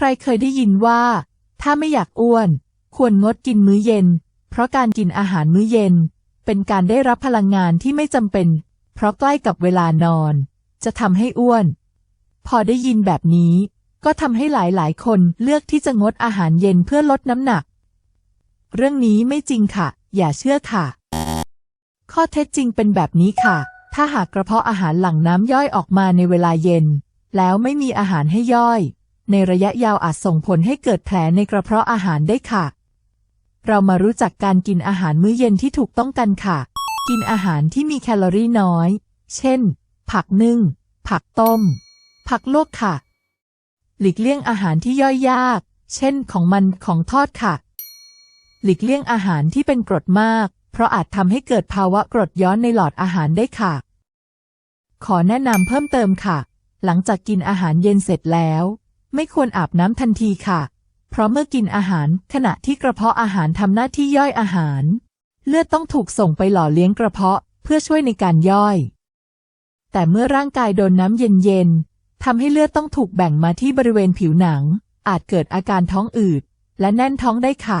ใครเคยได้ยินว่า ถ้าไม่อยากอ้วน ควรงดกินมื้อเย็น เพราะการกินอาหารมื้อเย็น เป็นการได้รับพลังงานที่ไม่จำเป็น เพราะใกล้กับเวลานอน จะทำให้อ้วน พอได้ยินแบบนี้ ก็ทำให้หลายๆ คนเลือกที่จะงดอาหารเย็นเพื่อลดน้ำหนัก เรื่องนี้ไม่จริงค่ะ อย่าเชื่อค่ะ ข้อเท็จจริงเป็นแบบนี้ค่ะ ถ้าหากกระเพาะอาหารหลั่งน้ำย่อยออกมาในเวลาเย็น แล้วไม่มีอาหารให้ย่อย ในระยะยาวอาจส่งผลให้เกิดแผลในกระเพาะอาหารได้ค่ะ เรามารู้จักการกินอาหารมื้อเย็นที่ถูกต้องกันค่ะ กินอาหารที่มีแคลอรี่น้อย เช่น ผักนึ่ง ผักต้ม ผักลวกค่ะ หลีกเลี่ยงอาหารที่ย่อยยาก เช่น ของมันของทอดค่ะ หลีกเลี่ยงอาหารที่เป็นกรดมาก เพราะอาจทำให้เกิดภาวะกรดย้อนในหลอดอาหารได้ค่ะ ขอแนะนำเพิ่มเติมค่ะ หลังจากกินอาหารเย็นเสร็จแล้ว ไม่ควรอาบน้ำทันทีค่ะ เพราะเมื่อกินอาหารขณะที่กระเพาะอาหารทำหน้าที่ย่อยอาหาร เลือดต้องถูกส่งไปหล่อเลี้ยงกระเพาะเพื่อช่วยในการย่อย แต่เมื่อร่างกายโดนน้ำเย็นๆทำให้เลือดต้องถูกแบ่งมาที่บริเวณผิวหนัง อาจเกิดอาการท้องอืด และแน่นท้องได้ค่ะ